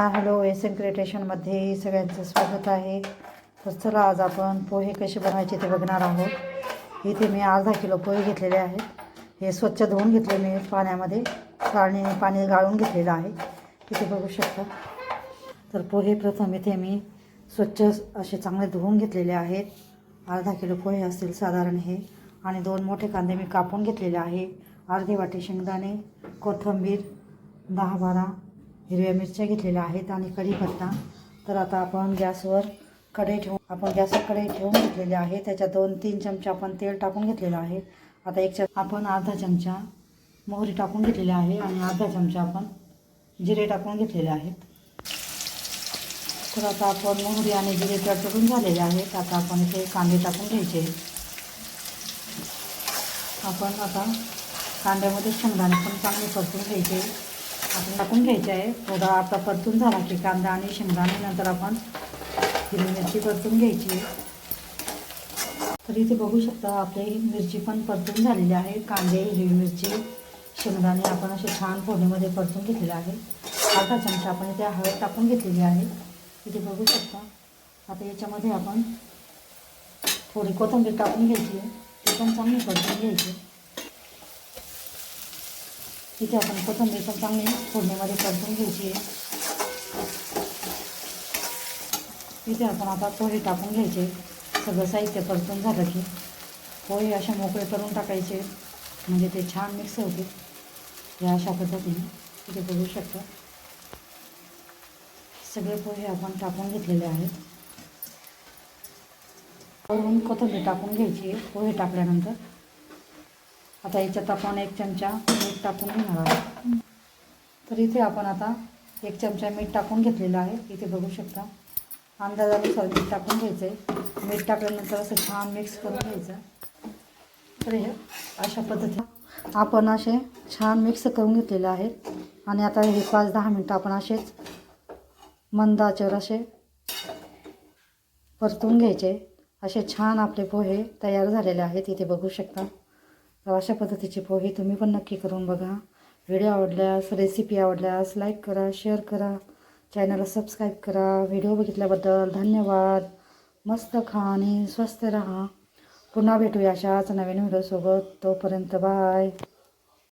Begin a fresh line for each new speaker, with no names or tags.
Hello S M क्रिएटेशनमध्ये सगळ्यांचं स्वागत आहे. तर चला आज आपण पोहे कसे बनवायचे ते बघणार आहोत. इथे मी अर्धा किलो पोहे घेतलेले आहेत. हे स्वच्छ धुवून घेतले मी पाण्यामध्ये चाळणीने पाणी गाळून घेतलेलं आहे. इथे बघू शकता. तर पोहे प्रथम इथे मी स्वच्छ असे चांगले धुवून घेतलेले आहेत. अर्धा किलो पोहे असतील साधारण हे. आणि दोन मोठे कांदे मी कापून घेतलेले आहे. अर्धी वाटी शेंगदाणे कोथिंबीर दहा बारा हिरव्या मिरच्या घेतलेल्या आहेत आणि कढीपत्ता तर आता आपण गॅसवर कढई ठेवून आपण गॅसवर कढई ठेवून घेतलेली आहे. त्याच्यात दोन तीन चमचे आपण तेल टाकून घेतलेलं आहे. आता एक चम आपण अर्धा चमचा मोहरी टाकून घेतलेली आहे आणि अर्धा चमचा आपण जिरे टाकून घेतलेले आहेत. तर आता आपण मोहरी आणि जिरे तडतडून झालेले आहेत. आता आपण इथे कांदे टाकून घ्यायचे आपण आता कांद्यामध्ये शेंगदाणे पण चांगले परतून घ्यायचे आपण टाकून घ्यायचे आहे. थोडा आता परतून झाला की कांदा आणि शेंगदाणे नंतर आपण हिरवी मिरची परतून घ्यायची तर इथे बघू शकता आपली मिरची पण परतून झालेली आहे. कांदे हिरवी मिरची शेंगदाणे आपण असे छान फोडणीमध्ये परतून घेतलेले आहे. अर्धा चमचा आपण इथे हळद टाकून घेतलेली आहे. इथे बघू शकता. आता याच्यामध्ये आपण थोडी कोथिंबीर टाकून घ्यायची आहे. ते पण चांगली परतून घ्यायची तिथे आपण कोथिंबीर पण चांगली फोडणीमध्ये परतून घ्यायची आहे. तिथे आपण आता पोहे टाकून घ्यायचे. सगळं साहित्य परतून झालं की पोहे असे मोकळे करून टाकायचे. म्हणजे ते छान मिक्स होते या अशा पद्धतीने तिथे बघू शकता. सगळे पोहे आपण टाकून घेतलेले आहेत. वरून कोथंबीर टाकून घ्यायची आहे. पोहे टाकल्यानंतर आता याच्यात आपण एक चमचा मीठ टाकून घेणार आहोत. तर इथे आपण आता एक चमचा मीठ टाकून घेतलेलं आहे. इथे बघू शकता. अंदाजानुसार मीठ टाकून घ्यायचं आहे मीठ टाकल्यानंतर असं छान मिक्स करून घ्यायचं. तर हे अशा पद्धतीने आपण असे छान मिक्स करून घेतलेले आहे आणि आता हे पाच दहा मिनटं आपण असेच मंदाच्यावर असे परतून घ्यायचे. असे छान आपले पोहे तयार झालेले आहेत. इथे बघू शकता. तर अशा पद्धतीचे पोहे तुम्ही पण नक्की करून बघा. व्हिडिओ आवडल्यास रेसिपी आवडल्यास लाईक करा शेअर करा. चॅनलला सबस्क्राईब करा. व्हिडिओ बघितल्याबद्दल धन्यवाद. मस्त खा आणि स्वस्त राहा. पुन्हा भेटूया अशाच नवीन व्हिडिओसोबत तोपर्यंत बाय